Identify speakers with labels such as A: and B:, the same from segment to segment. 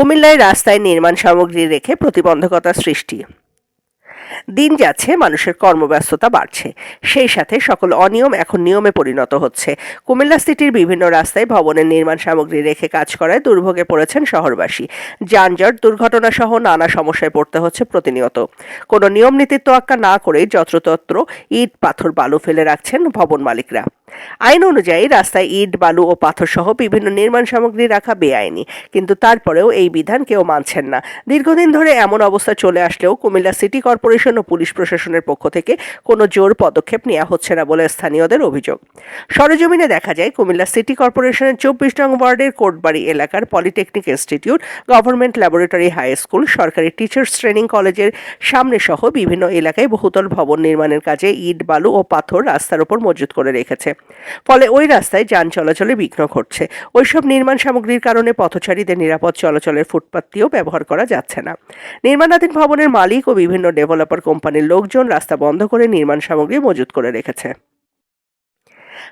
A: কুমিল্লায় রাস্তায় নির্মাণ সামগ্রী রেখে প্রতিবন্ধকতা সৃষ্টি। দিন যাচ্ছে, মানুষের কর্মব্যস্ততা বাড়ছে। সেই সাথে সকল অনিয়ম এখন নিয়মে পরিণত হচ্ছে। কুমিল্লা সিটির বিভিন্ন রাস্তায় ভবনের নির্মাণ সামগ্রী রেখে কাজ করায় দুর্ভোগে পড়েছেন শহরবাসী। যানজট দুর্ঘটনা সহ নানা সমস্যায় পড়তে হচ্ছে প্রতিনিয়ত। কোনো নিয়ম নীতির তোয়াক্কা না করেই যত্রতত্র ইট, পাথর, বালু ফেলে রাখছেন ভবন মালিকরা। আইন অনুযায়ী রাস্তায় ইট, বালু ও পাথর সহ বিভিন্ন নির্মাণ সামগ্রী রাখা বেআইনি, কিন্তু তারপরেও এই বিধান কেউ মানছেন না। দীর্ঘদিন ধরে এমন অবস্থা চলে আসলেও কুমিল্লা সিটি কর্পোরেশন ও পুলিশ প্রশাসনের পক্ষ থেকে কোনো জোর পদক্ষেপ নেওয়া হচ্ছে না বলে স্থানীয়দের অভিযোগ। সরেজমিনে দেখা যায়, কুমিল্লা সিটি কর্পোরেশনের চব্বিশ নং ওয়ার্ডের কোটবাড়ি এলাকার polytechnic institute, government laboratory high school, সরকারি টিচার্স ট্রেনিং কলেজের সামনে সহ বিভিন্ন এলাকায় বহুতল ভবন নির্মাণের কাজে ইট, বালু ও পাথর রাস্তার উপর মজুত করে রেখেছে। ফলে ওই রাস্তায় যান চলাচলে বিঘ্ন ঘটছে। ওইসব নির্মাণ সামগ্রীর কারণে পথচারীদের নিরাপদ চলাচলের ফুটপাতটিও ব্যবহার করা যাচ্ছে না। নির্মাণাধীন ভবনের মালিক ও বিভিন্ন ডেভেলপার কোম্পানির লোকজন রাস্তা বন্ধ করে নির্মাণ সামগ্রী মজুত করে রেখেছে।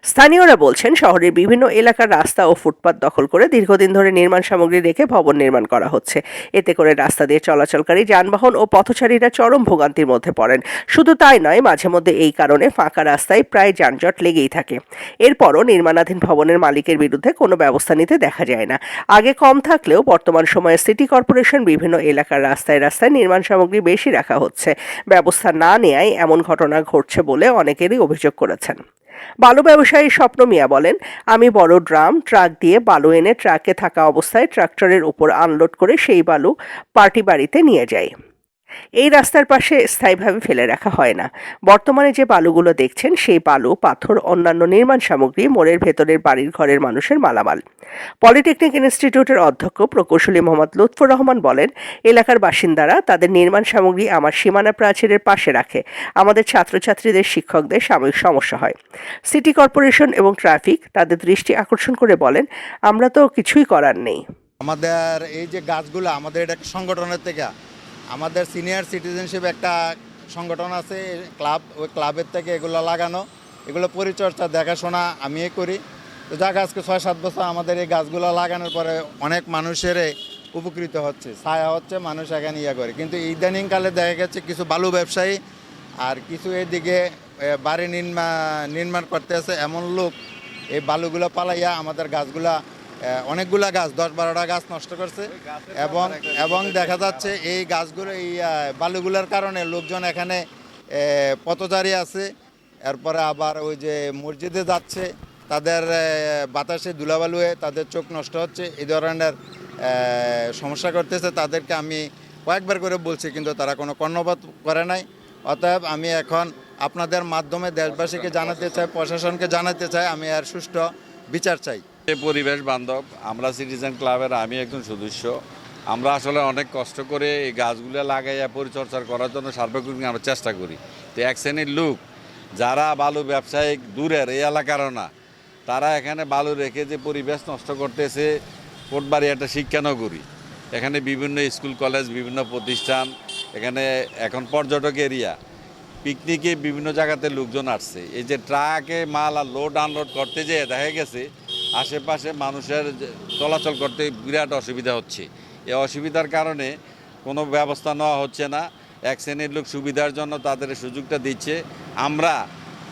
A: স্থানীয়রা বলছেন, শহরের বিভিন্ন এলাকার রাস্তা ও ফুটপাত দখল করে দীর্ঘদিন ধরে নির্মাণ সামগ্রী রেখে ভবন নির্মাণ করা হচ্ছে। এতে করে রাস্তা দিয়ে চলাচলকারী যানবাহন ও পথচারীরা চরম ভোগান্তির মধ্যে পড়েন। শুধু তাই নয়, মাঝে মধ্যে এই কারণে ফাঁকা রাস্তায় প্রায় যানজট লেগেই থাকে। এরপরও নির্মাণাধীন ভবনের মালিকের বিরুদ্ধে কোনো ব্যবস্থা নিতে দেখা যায় না। আগে কম থাকলেও বর্তমান সময়ে সিটি কর্পোরেশন বিভিন্ন এলাকার রাস্তায় রাস্তায় নির্মাণ সামগ্রী বেশি রাখা হচ্ছে। ব্যবস্থা না নেয়ায় এমন ঘটনা ঘটছে বলে অনেকেরই অভিযোগ করেছেন। বালু ব্যবসায়ী স্বপ্ন মিয়া বলেন, আমি বড় ড্রাম, ট্রাক দিয়ে বালু এনে ট্রাকে থাকা অবস্থায় ট্রাক্টরের উপর আনলোড করে সেই বালু পার্টি বাড়িতে নিয়ে যাই। এই রাস্তার পাশে স্থায়ীভাবে ফেলে রাখা হয় না। বর্তমানে যে বালুগুলো দেখছেন, সেই বালু, পাথর, অন্যান্য নির্মাণ সামগ্রী, মোড়ের ভেতরের বাড়ির ঘরের মানুষের মালামাল। পলিটেকনিক ইনস্টিটিউটের অধ্যক্ষ প্রকৌশলী মোহাম্মদ লুৎফর রহমান বলেন, এলাকার বাসিন্দারা তাদের নির্মাণ সামগ্রী আমার সীমানা প্রাচীরের পাশে রাখে। আমাদের ছাত্রছাত্রীদের, শিক্ষকদের সাময়িক সমস্যা হয়। সিটি কর্পোরেশন এবং ট্রাফিক তাদের দৃষ্টি আকর্ষণ করে বলেন, আমরা তো কিছুই করার নেই।
B: আমাদের এই যে গাছগুলো, আমাদের এটা সংগঠনের থেকে আমাদের সিনিয়র সিটিজেনশিপ একটা সংগঠন আছে ক্লাব ওই ক্লাবের থেকে এগুলো লাগানো। এগুলো পরিচর্যা, দেখাশোনা আমি করি। তো যা আজকে ছয় সাত বছর আমাদের এই গাছগুলো লাগানোর পরে অনেক মানুষের উপকৃত হচ্ছে। ছায়া হচ্ছে, মানুষ এখানে ইয়ে করে। কিন্তু ইদানিংকালে দেখা গেছে কিছু বালু ব্যবসায়ী আর কিছু এদিকে বাড়ি নির্মাণ নির্মাণ করতে আছে এমন লোক এই বালুগুলো পালাইয়া আমাদের গাছগুলা অনেকগুলা গাছ, দশ বারোটা গাছ নষ্ট করছে। এবং এবং দেখা যাচ্ছে এই গাছগুলো, এই বালুগুলোর কারণে লোকজন এখানে পথচারী আছে। এরপরে আবার ওই যে মসজিদে যাচ্ছে, তাদের বাতাসে ধুলাবালুয়ে তাদের চোখ নষ্ট হচ্ছে। এই ধরনের সমস্যা করতেছে। তাদেরকে আমি কয়েকবার করে বলছি, কিন্তু তারা কোনো কর্ণপাত করে নাই। অতএব আমি এখন আপনাদের মাধ্যমে দেশবাসীকে জানাতে চাই, প্রশাসনকে জানাতে চাই, আমি আর সুষ্ঠু বিচার চাই।
C: পরিবেশ বান্ধব, আমরা সিটিজেন ক্লাবের আমি একজন সদস্য। আমরা আসলে অনেক কষ্ট করে এই গাছগুলো লাগাইয়া পরিচর্যা করার জন্য সার্বক্ষণিক আমরা চেষ্টা করি। তো এক শ্রেণির লোক, যারা বালু ব্যবসায়িক দূরের, এই এলাকারও না, তারা এখানে বালু রেখে যে পরিবেশ নষ্ট করতেছে কোটবাড়ি একটা শিক্ষানগরী। এখানে বিভিন্ন স্কুল, কলেজ, বিভিন্ন প্রতিষ্ঠান, এখানে এখন পর্যটক এরিয়া। পিকনিকে বিভিন্ন জায়গাতে লোকজন আসছে। এই যে ট্রাকে মাল আর লোড আনলোড করতে যেয়ে দেখা গেছে আশেপাশে মানুষের চলাচল করতে বিরাট অসুবিধা হচ্ছে। এই অসুবিধার কারণে কোনো ব্যবস্থা নেওয়া হচ্ছে না। এক শ্রেণির লোক সুবিধার জন্য তাদের সুযোগটা দিচ্ছে। আমরা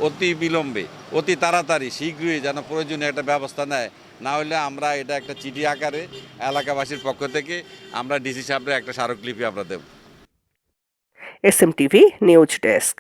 C: অতি বিলম্বে, অতি তাড়াতাড়ি, শীঘ্রই যেন প্রয়োজনীয় একটা ব্যবস্থা নেয়। না হলে আমরা এটা একটা চিঠি আকারে এলাকাবাসীর পক্ষ থেকে আমরা ডিসি সাহেবের একটা স্মারকলিপি আমরা দেব।
A: S M TV news desk.